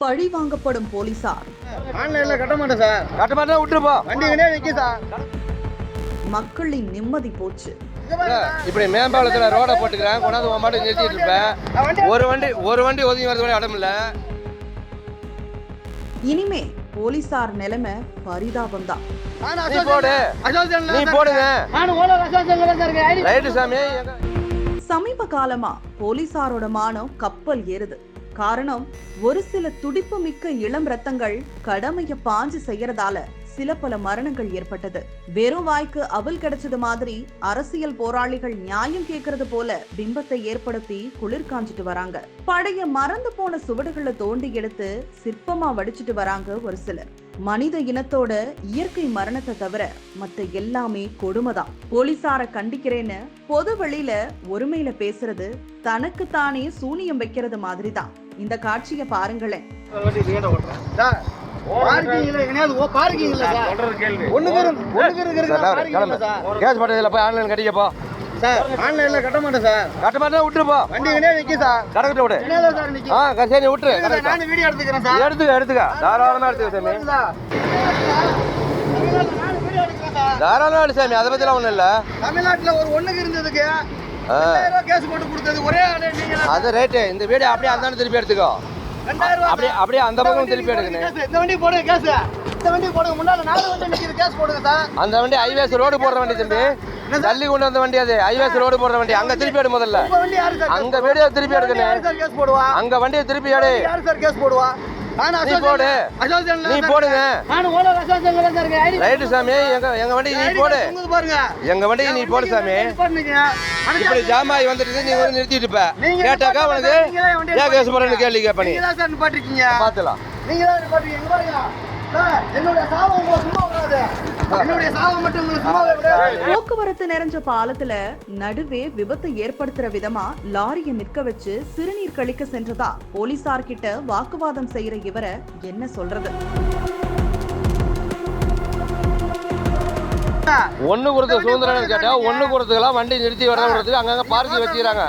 பழி வாங்கப்படும் போலீசார். ஆன்லைன்ல கட்ட மாட்டேன் சார். கட்ட சார். மக்களின் நிம்மதி போச்சு. இப்படி மேம்பாலத்தில் ரோடை போட்டுக்கிறேன் கொண்டாந்து உன் மாட்டு நிறுத்திட்டு இருப்பேன் ஒரு வண்டி ஒரு வண்டி ஒதுங்கி வரது கூட இடம் இல்ல இனிமே போலீசார் நிலைமை பரிதாபம் தான் நீ போடு. நீ போடுங்க. சாமி. சமீப காலமா போலீசாரோட மானம் கப்பல் ஏறுது. காரணம் ஒரு சில துடிப்பு மிக்க இளம் ரத்தங்கள் கடமைய பாஞ்சு செய்யறதால சில பல மரணங்கள் ஏற்பட்டது. வெறும் வாய்க்கு அவல் கிடைச்சது மாதிரி அரசியல் போராளிகள் நியாயம் கேட்கறது போல பிம்பத்தை ஏற்படுத்தி குளிர் காஞ்சிட்டு வராங்க. பழைய மறந்து போன சுவடுகளை தோண்டி எடுத்து சிற்பமா வடிச்சிட்டு வராங்க ஒரு சிலர். மனித இனத்தோட இயற்கை மரணத்தை தவிர மத்த எல்லாமே கொடுமைதான். போலீசார கண்டிக்கிறேன்னு பொது வெளியில ஒருமையில பேசுறது தனக்கு தானே சூனியம் வைக்கிறது மாதிரிதான். இந்த காட்சியை பாருங்களேன். நான். கேஸ் பட்டதில் போய் ஆன்லைன் கட்டிக்கப்போ சார் ஆன்லைன்ல கட்ட மாட்டேன் சார். கட்ட மாட்டா விட்டுருப்பா வண்டி இங்கே நிற்கி சார். கடக்கிட்ட விடு. ஆ சரி விட்டுரு. நானும் வீடியோ எடுத்துக்கிறேன் சார். எடுத்துக்க எடுத்துக்க. தாராளமா எடுத்துக்க சாமி. சார். நானும் வீடியோ எடுக்கிறேன் சார். தாராளமா எடு சாமி. அதை பத்திலாம் ஒண்ணும் இல்ல. தமிழ்நாட்டுல ஒரு ஒண்ணுக்கு இருந்ததுக்கு அது ரேட்டு இந்த வீடு அப்படியே அந்த திருப்பி எடுத்துக்கோ. அப்படியே அப்படியே அந்த பக்கம் திருப்பி எடுக்கணும் இந்த வண்டி போடுங்க கேஸ். இந்த வண்டி போடுங்க. முன்னால நாலு வண்டி கேஸ் போடுங்க சார் அந்த வண்டி ஹைவேஸ் ரோடு போடுற வண்டி தம்பி. தள்ளி கொண்டு வந்த வண்டி அது. ஹைவேஸ் ரோடு போடுற வண்டி. அங்க திருப்பி எடு முதல்ல. அங்க வீடியோ திருப்பி எடுக்கணும் அங்க வண்டியை திருப்பி எடு. யாரு சார் கேஸ் போடுவா? நீ போடு. நீ போடுங்க ரைட்டு சாமி எங்க எங்க வண்டி நீ போடு. எங்க வண்டி நீ போடு சாமி. இப்படி ஜாமாய் வந்துட்டு நீ வந்து நிறுத்திட்டு இருப்ப. கேட்டாக்கா உனக்கு ஏன் கேஸ் போறேன்னு கேள்வி கேட்ப நீ. பாத்துலாம். நீங்க தான் சும்மா போக்குவரத்து நிறைஞ்ச பாலத்துல நடுவே விபத்து ஏற்படுத்துற விதமா லாரியை நிற்க வச்சு சிறுநீர் கழிக்க சென்றதா போலீசார் கிட்ட வாக்குவாதம் செய்யற இவரை என்ன சொல்றது? ஒண்ணு கொடுத்த சுதந்திரம் கேட்டா ஒண்ணு கொடுத்துக்கலாம் வண்டி நிறுத்தி வர விடுறதுக்கு அங்கங்க பார்க்கிங் வச்சுக்கிறாங்க.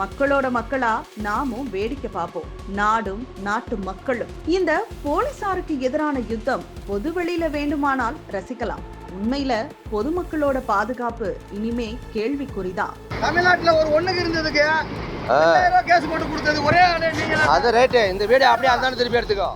மக்களோட மக்களா நாமும் வேடிக்கை பார்ப்போம். நாடும் நாட்டு மக்களும். இந்த போலீசாருக்கு எதிரான யுத்தம் பொதுவெளியில வேண்டுமானால் ரசிக்கலாம். உண்மையில பொதுமக்களோட பாதுகாப்பு இனிமே கேள்விக்குறிதான். தமிழ்நாட்டுல ஒரு ஒண்ணுக்கு இருந்ததுக்கு கேஸ் போட்டு கொடுத்தது ஒரே ஆளு நீங்க. தான். அது ரேட்டு இந்த வீடு அப்படியே அந்த திருப்பி எடுத்துக்கோ.